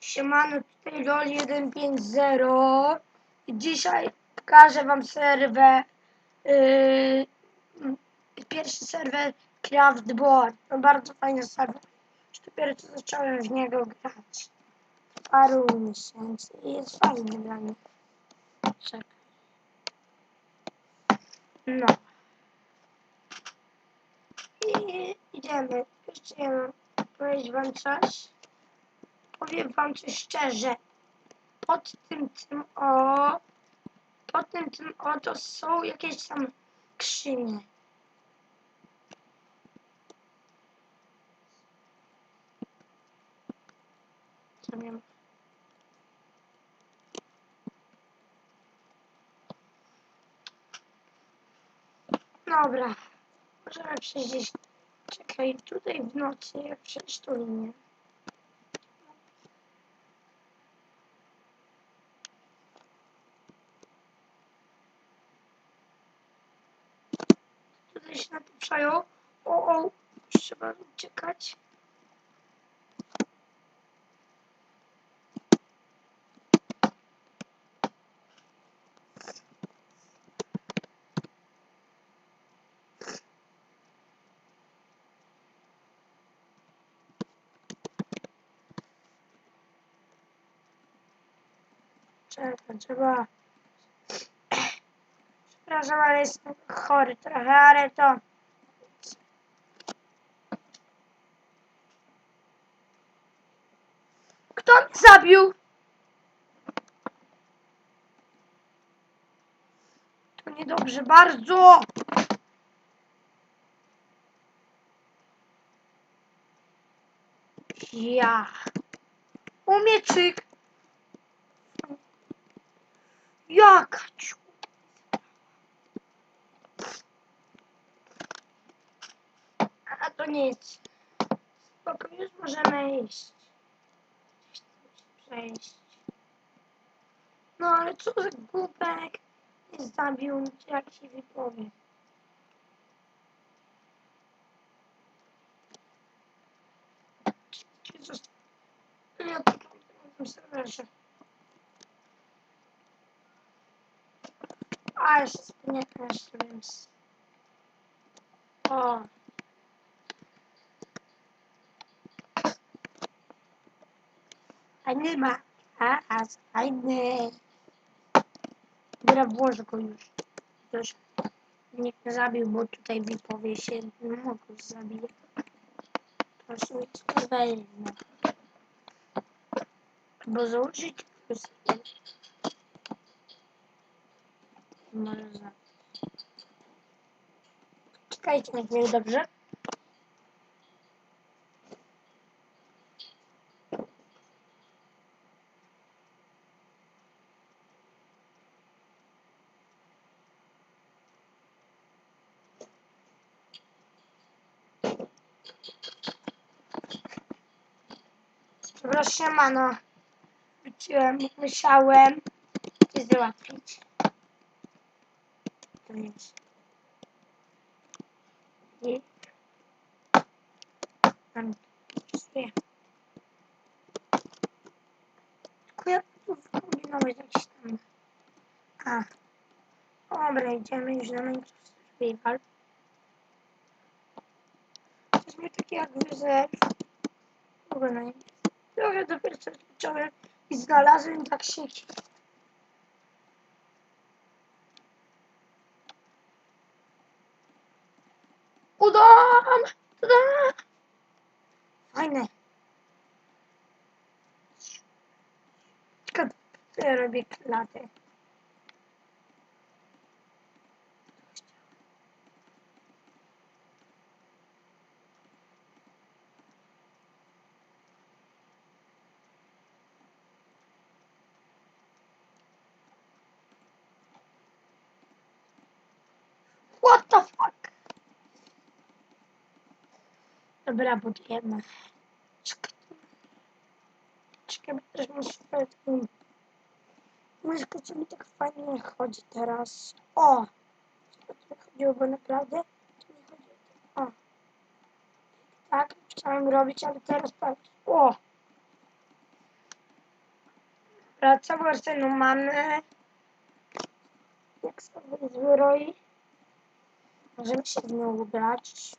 Siemano, tutaj LOL150 i dzisiaj pokażę wam serwer yy, pierwszy serwer Craftboard. No bardzo fajny serwer. Już dopiero co zacząłem w niego grać. Paru miesięcy i jest fajny dla mnie. Czekaj. No. I idziemy. Jeszcze ja mam powiedzieć wam coś. Powiem wam coś szczerze. Pod tym tym o. Pod tym tym o to są jakieś tam skrzynie. Co nie ma? Dobra. Możemy przejść. Czekaj, tutaj w nocy, jak przejść tu. Tutaj się napieprzają. O, o, trzeba uciekać. Czekaj, trzeba... Przepraszam, ale jestem chory trochę, ale to... Kto mnie zabił? To niedobrze, bardzo! Ja. O mieczyk! Jaka. A to nic. Spoko, już możemy iść. No ale co za głupek. Nie zabił jak się wypowie. Ja początek na tym serwerze. A, jeszcze spinę jeszcze, więc... O. Fajny ma. A, a, fajny. Dobra, włożę go już. Już. Nikt nie zabił, bo tutaj wypowie się. Nie. Proszę mi to wejmę. Bo założyć jeden. Może za. Czekajcie na chwilę, dobrze? Przepraszam, mano. Wróciłem, musiałem coś załatwić. To jest. I tam stoję. Tylko ja tu kombinować jakiś tam. A. Dobra, idziemy już na Minecraft Survival. Jesteśmy takie jak wyzew. W ogóle nie. Trochę dopiero co zacząłem i znalazłem tak sieci. Udam! Udam! Fajne. Tylko robię klatę. Dobra, budujemy. Czekaj. Bo też muszę. Myszka, co mi tak fajnie chodzi teraz. O! O to mi chodziło, bo naprawdę to mi chodzi. O! Tak, chciałem robić, ale teraz patrz. O! Dobra, całą arsenał mamy. Jak sobie zbroi. Możemy się w nią ubrać.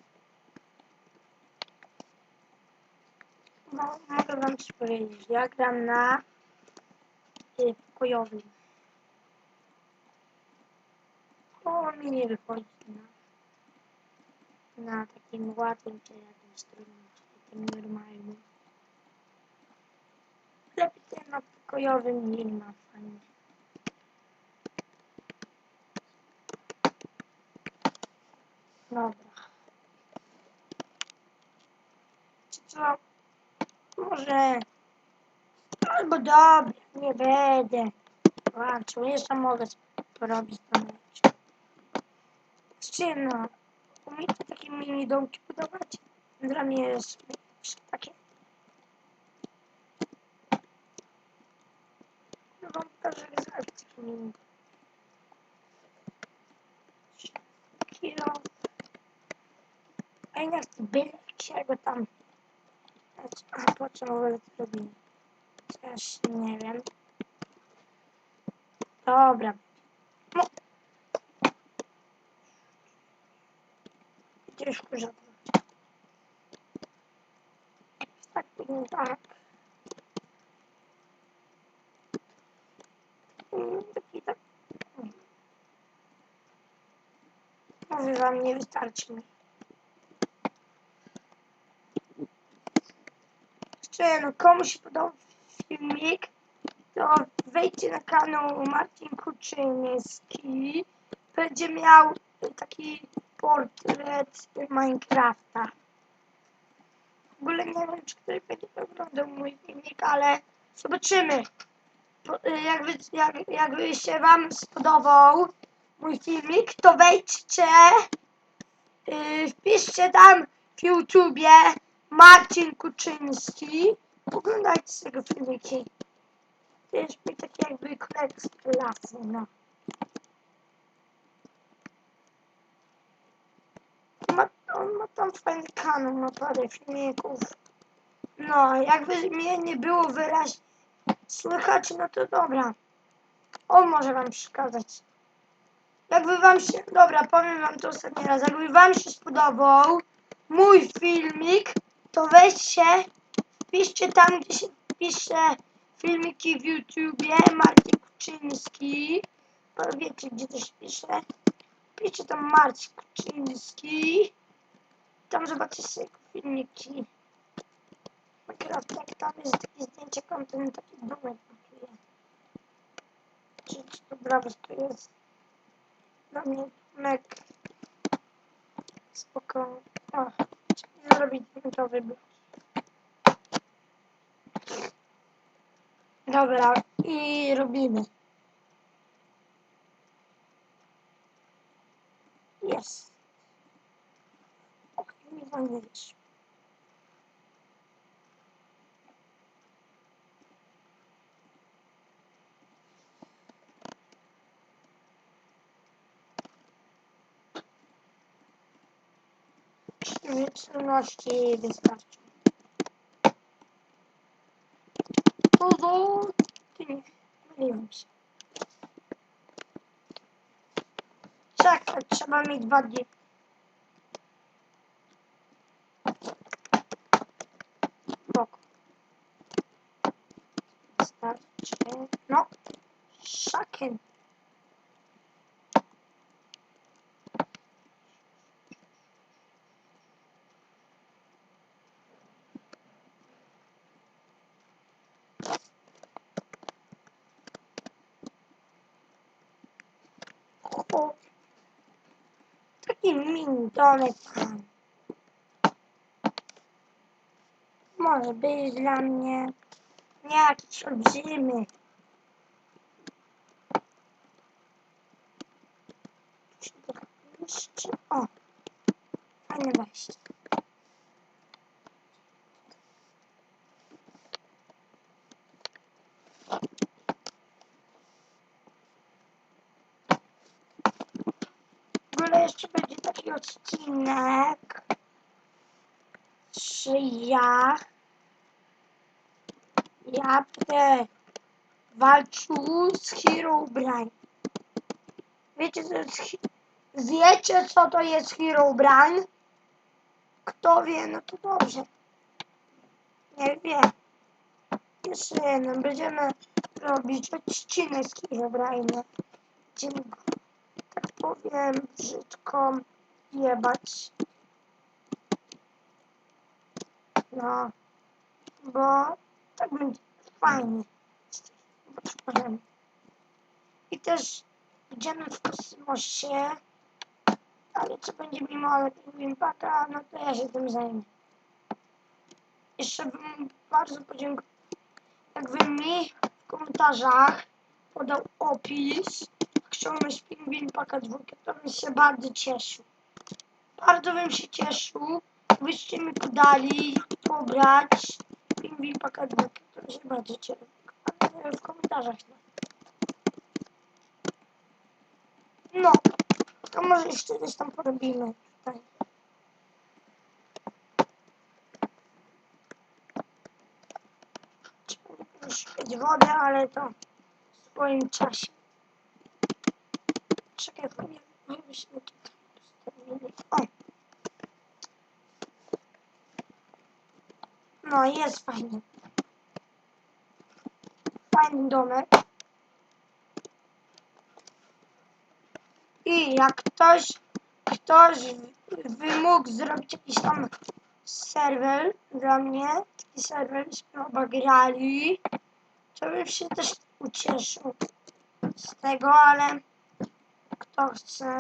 No, mogę wam coś powiedzieć. Ja gram na y, pokojowym. O, mi nie wychodzi na, na takim łatwym czy jakimś trudnym, czy takim normalnym. Lepiej na pokojowym nie ma fajnie. Dobra. Czy co? Może... Albo dobra, nie będę. Walczył, jeszcze mogę porobić tam rzeczy. Czy no, umiecie takie mini domki budować? Dla mnie jest takie... No wam pokażę jak zrobić takie mini. Kilo. A ja nie chcę byle czego tam. A po co w ogóle to robimy? Też nie wiem. Dobra. No. Gdzieś kurza. Tak, tak. Mm, Taki tak. Może wam nie wystarczy mi. Jeszcze no komuś się podobał filmik, to wejdźcie na kanał Marcin Kuczyński. Będzie miał taki portret Minecrafta. W ogóle nie wiem, czy ktoś będzie oglądał mój filmik, ale zobaczymy. Po- Jakby, jak, jakby się Wam spodobał mój filmik, to wejdźcie, yy, wpiszcie tam w YouTubie Marcin Kuczyński. Oglądajcie tego filmiki. To jest mi taki jakby kolekcja klasy, no. Ma, on ma tam fajny kanał, ma parę filmików. No, jakby mnie nie było wyraźnie słychać, no to dobra. On może wam przeszkadzać. Jakby wam się... Dobra, powiem wam to ostatni raz. Jakby wam się spodobał mój filmik, to weźcie, wpiszcie tam, gdzie się pisze filmiki w YouTubie, Marcin Kuczyński. No, wiecie, gdzie to się pisze. Wpiszcie tam Marcin Kuczyński. Tam zobaczycie filmiki. Minecraft, jak tam jest takie zdjęcie, kontent, taki domek buduje. Czy, czy to brawo, to jest dla mnie domek. Spoko. Trzeba zrobić domowy blok. Dobra, i robimy. Jest. Ok, mi zamierzysz. Czynności wystarczy. Pozo... Ty myliłem się. Czekaj, trzeba mieć. Wystarczy. No. Szaken. O, taki mini domek tam. Może być dla mnie nie jakiś olbrzymy. O, fajne wejście. Ogóle jeszcze będzie taki odcinek, że ja, ja będę walczył z Herobrine. Wiecie co jest Wiecie co to jest Herobrine? Kto wie, no to dobrze. Nie wie. Jeszcze jeden. Będziemy robić odcinek z Herobrine. Tak powiem, brzydko jebać. No. Bo tak będzie fajnie. I też idziemy w kosmosie. Ale co będzie mimo ale Paka, no to ja się tym zajmę. Jeszcze bym bardzo podziękował, jakby mi w komentarzach podał opis, ściągnąć Pingwin Paka 2, to bym się bardzo cieszył. Bardzo bym się cieszył, gdybyście mi podali pobrać Pingwin Paka 2, to bym się bardzo cieszył. W komentarzach no. No, to może jeszcze coś tam porobimy. Trzeba poszukać wodę, ale to w swoim czasie. Czekaj, chwilę, żebyśmy tutaj postawili. O! No, jest fajny. Fajny domek. I jak ktoś, ktoś by mógł zrobić jakiś tam serwer dla mnie, taki serwer, byśmy oba grali, to bym się też ucieszył z tego, ale kto chce.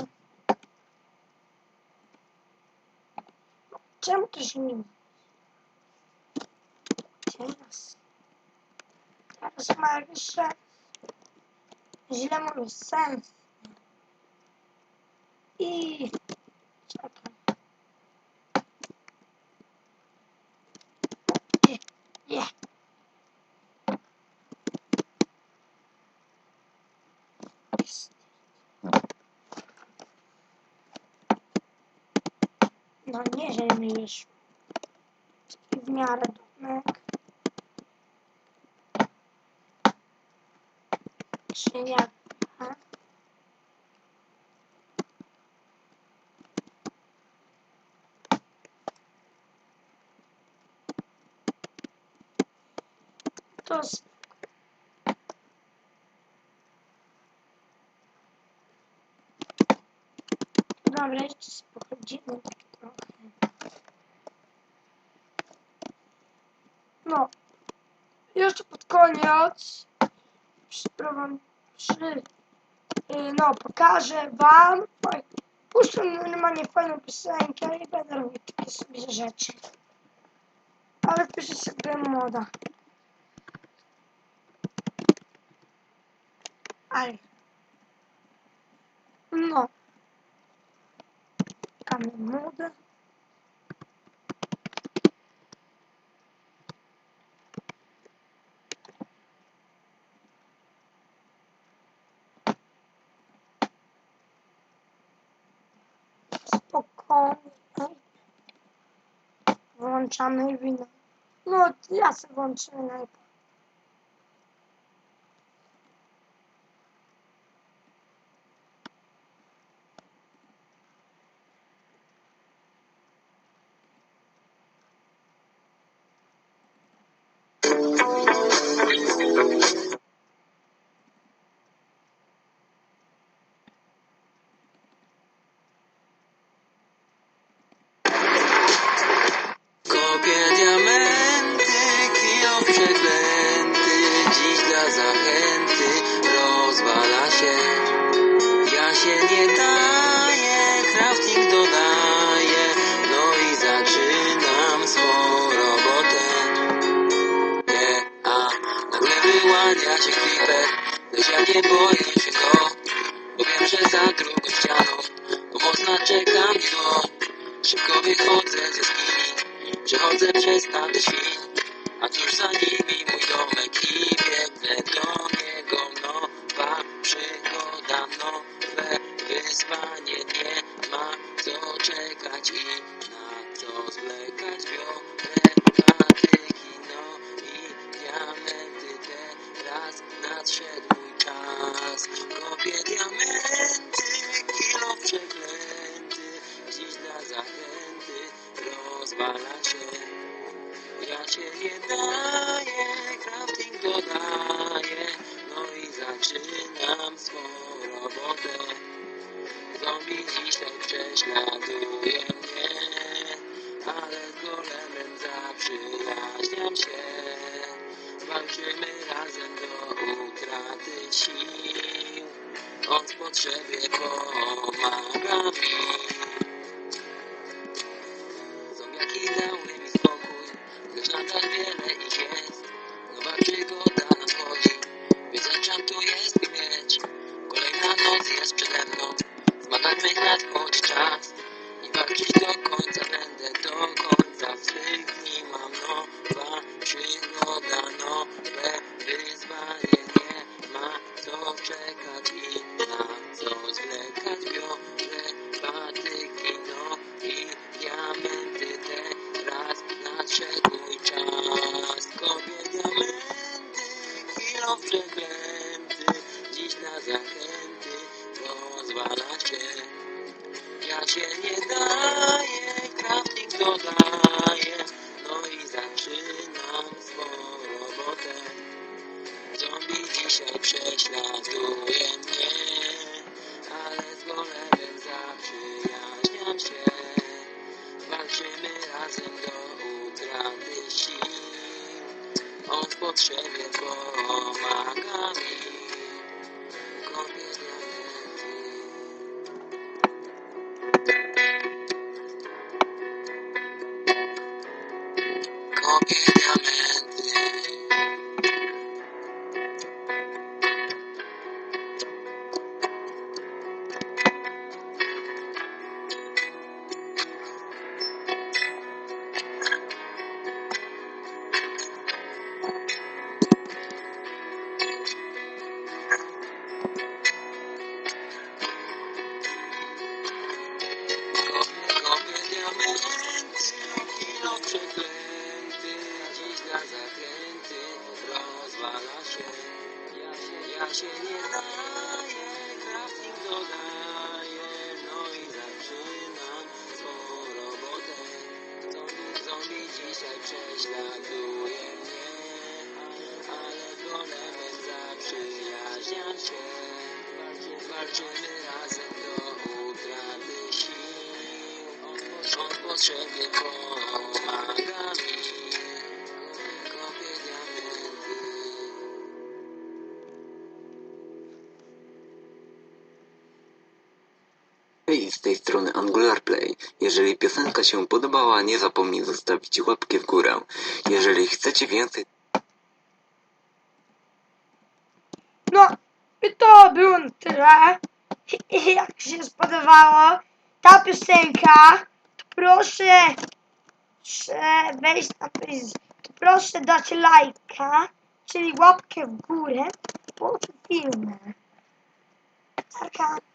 Czemu to się nie Teraz. Teraz ma sens. Źle mówię, sens. I czekaj. Nie, No nie, że mi wyszło. Taki w miarę domek. Czy? To s- Dobra, jeszcze pochodzimy tak trochę. No. Jeszcze pod koniec przyprowam przy y, no, pokażę wam puszczę normalnie fajną piosenkę i będę robił takie sobie rzeczy. Ale piszę sobie moda. Ale. No. Kamy modę. Spokojnie. Włączamy wino. No, ja sobie włączę najpierw. Dom Szybko wychodzę z jaskini Przechodzę przez staty świn A tuż za nimi mój domek I biegnę do niego Nowa przygoda, nowe wyzwanie Nie ma co czekać i na co zwlekać Biorę patyki, no i diamenty Teraz na nadszedł mój czas. Kopię diamenty, kilo przeklęty rozwala się. Ja się nie daję, crafting dodaję. No i zaczynam swą robotę. Zombie dzisiaj prześladuje mnie Ale z golemem zaprzyjaźniam się. Walczymy razem do utraty sił. On w Crafting dodaję Walczymy z tej strony Angular Play. Jeżeli piosenka się podobała, nie zapomnij zostawić łapki w górę. Jeżeli chcecie więcej No i to było na tyle. Jak się spodobało ta piosenka, to proszę wejść na Facebook. To proszę dać lajka, czyli łapkę w górę pod filmem. Tarka.